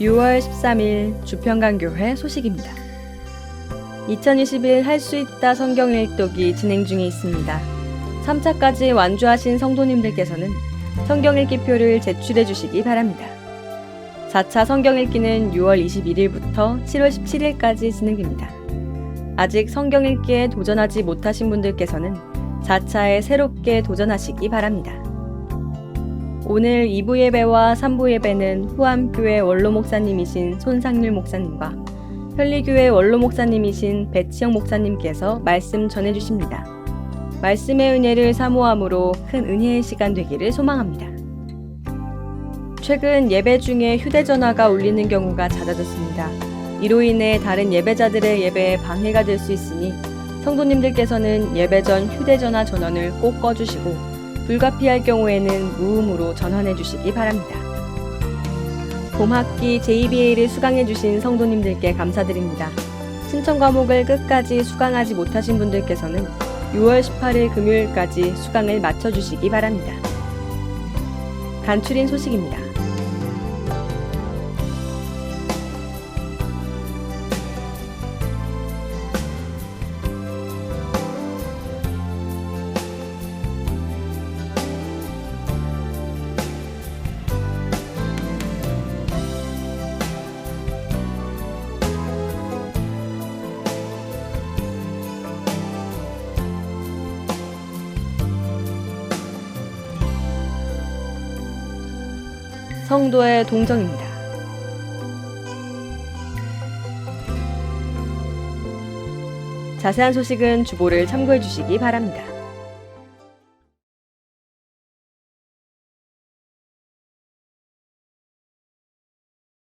6월 13일 주평강교회 소식입니다. 2021 할 수 있다 성경 읽독이 진행 중에 있습니다. 3차까지 완주하신 성도님들께서는 성경 읽기표를 제출해 주시기 바랍니다. 4차 성경 읽기는 6월 21일부터 7월 17일까지 진행됩니다. 아직 성경 읽기에 도전하지 못하신 분들께서는 4차에 새롭게 도전하시기 바랍니다. 오늘 2부 예배와 3부 예배는 후암교회 원로 목사님이신 손상률 목사님과 현리교회 원로 목사님이신 배치영 목사님께서 말씀 전해 주십니다. 말씀의 은혜를 사모함으로 큰 은혜의 시간 되기를 소망합니다. 최근 예배 중에 휴대전화가 울리는 경우가 잦아졌습니다. 이로 인해 다른 예배자들의 예배에 방해가 될 수 있으니 성도님들께서는 예배 전 휴대전화 전원을 꼭 꺼주시고 불가피할 경우에는 무음으로 전환해 주시기 바랍니다. 봄학기 JBA를 수강해 주신 성도님들께 감사드립니다. 신청 과목을 끝까지 수강하지 못하신 분들께서는 6월 18일 금요일까지 수강을 마쳐 주시기 바랍니다. 간추린 소식입니다. 성도의 동정입니다. 자세한 소식은 주보를 참고해 주시기 바랍니다.